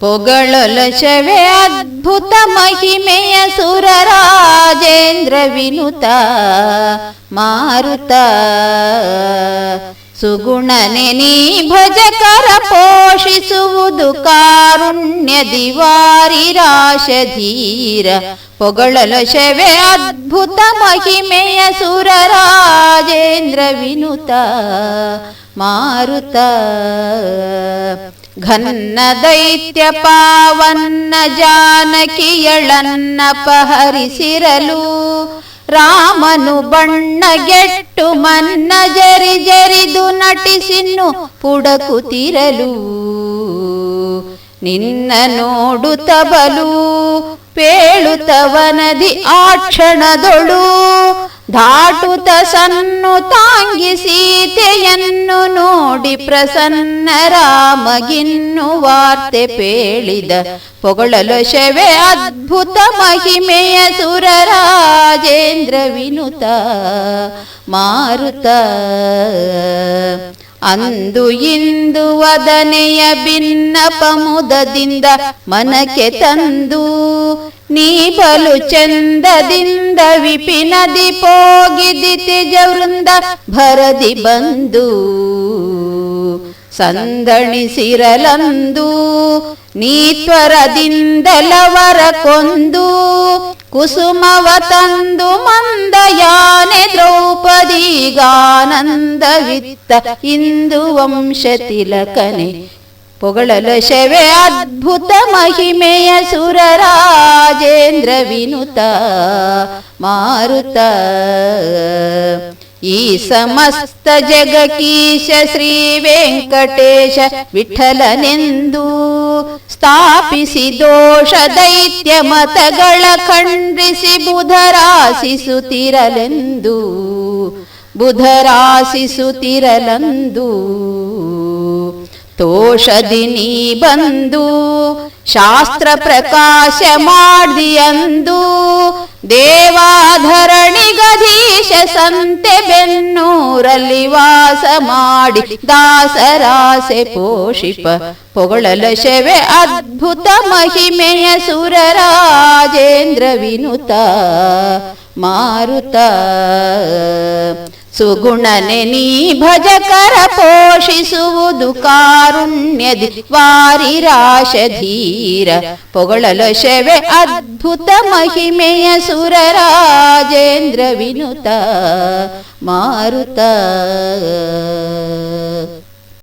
ಪೊಗಳೊಲಶವೇ ಅದ್ಭುತ ಮಹಿಮೆಯ ಸುರರಾಜೇಂದ್ರ ವಿನುತ ಮಾರುತ. ಸುಗುಣನೆ ನೀ ಭಜಕರ ಪೋಷಿಸುವುದು ಕಾರುಣ್ಯ ದಿವಾರಿ ರಾಶಧೀರ. ಪೊಗಳೊಲಶವೇ ಅದ್ಭುತ ಮಹಿಮೆಯ ಸುರರಾಜೇಂದ್ರ ವಿನುತ ಮಾರುತ. ಘನ್ನ ದೈತ್ಯ ಪಾವನ್ನ ಜಾನಕಿಯಳನ್ನ ಪಹರಿಸಿರಲು ರಾಮನು ಬಣ್ಣಗೆಟ್ಟು ಮನ್ನ ಜರಿ ಜರಿದು ನಟಿಸಿನ್ನು ಪುಡಕುತಿರಲು ನಿನ್ನ ನೋಡುತ್ತಬಲು ಪೇಳುತ್ತವನದಿ ಆ ಕ್ಷಣದೊಳು ಧಾಟುತ ಸನ್ನು ತಾಂಗಿ ಸೀತೆಯನ್ನು ನೋಡಿ ಪ್ರಸನ್ನ ರಾಮಗಿನ್ನು ವಾರ್ತೆ ಪೇಳಿದ ಪೊಗಳಲು ಶವೆ ಅದ್ಭುತ ಮಹಿಮೆಯ ಸುರರಾಜೇಂದ್ರ ವಿನುತ ಮಾರುತ. ಅಂದು ಇಂದು ವದನೆಯ ಭಿನ್ನ ಪಮುದದಿಂದ ಮನಕ್ಕೆ ತಂದು ನೀ ಬಲು ಚಂದದಿಂದ ವಿಪಿನದಿ ಪೋಗಿದಿ ತೇಜವೃಂದ ಭರದಿ ಬಂದು ಸಂದಣಿಸಿರಲಂದು ನೀತ್ವರದಿಂದಲವರ ಕೊಂದು, ಕುಸುಮವ ತಂದು ಮಂದಯಾನೆ ದ್ರೌಪದಿಗಾನಂದವಿತ್ತ ಇಂದು ವಂಶ ತಿಲಕನೆ. ಪೊಗಳಲ ಶವೆ ಅದ್ಭುತ ಮಹಿಮೆಯ ಸುರರಾಜೇಂದ್ರ ವಿನುತ ಮಾರುತ. ಈ ಸಮಸ್ತ ಜಗಕೀಶ ಶ್ರೀ ವೆಂಕಟೇಶ ವಿಠಲನೆಂದು ಸ್ಥಾಪಿಸಿ ದೋಷ ದೈತ್ಯ ಮತಗಳ ಖಂಡಿಸಿ ಬುಧರಾಸಿಸುತ್ತಿರಲೆಂದು ಬುಧರಾಸಿಸುತ್ತಿರಲಂದು ತೋಷದಿನಿ ಬಂದು ಶಾಸ್ತ್ರ ಪ್ರಕಾಶ ಮಾಡಿಯಂದು ದೇವಾಧರಣಿಗಧೀಶ ಸಂತೆ ಬೆನ್ನೂರಲ್ಲಿ ವಾಸ ಮಾಡಿ ದಾಸರಾಸೆ ಪೋಷಿಪ. ಪೊಗಳಲ ಶವೆ ಅದ್ಭುತ ಮಹಿಮೆಯ ಸುರರಾಜೇಂದ್ರ ವಿನುತ ಮಾರುತ. ಸುಗುಣನೆ ನೀ ಭಜಕರ ಪೋಷಿಸುವುದು ಕಾರುಣ್ಯದಿ ವಾರಿ ರಾಶಧೀರ. ಪೊಗಳಲು ಶವೆ ಅದ್ಭುತ ಮಹಿಮೆಯ ಸುರರಾಜೇಂದ್ರ ವಿನುತ ಮಾರುತ.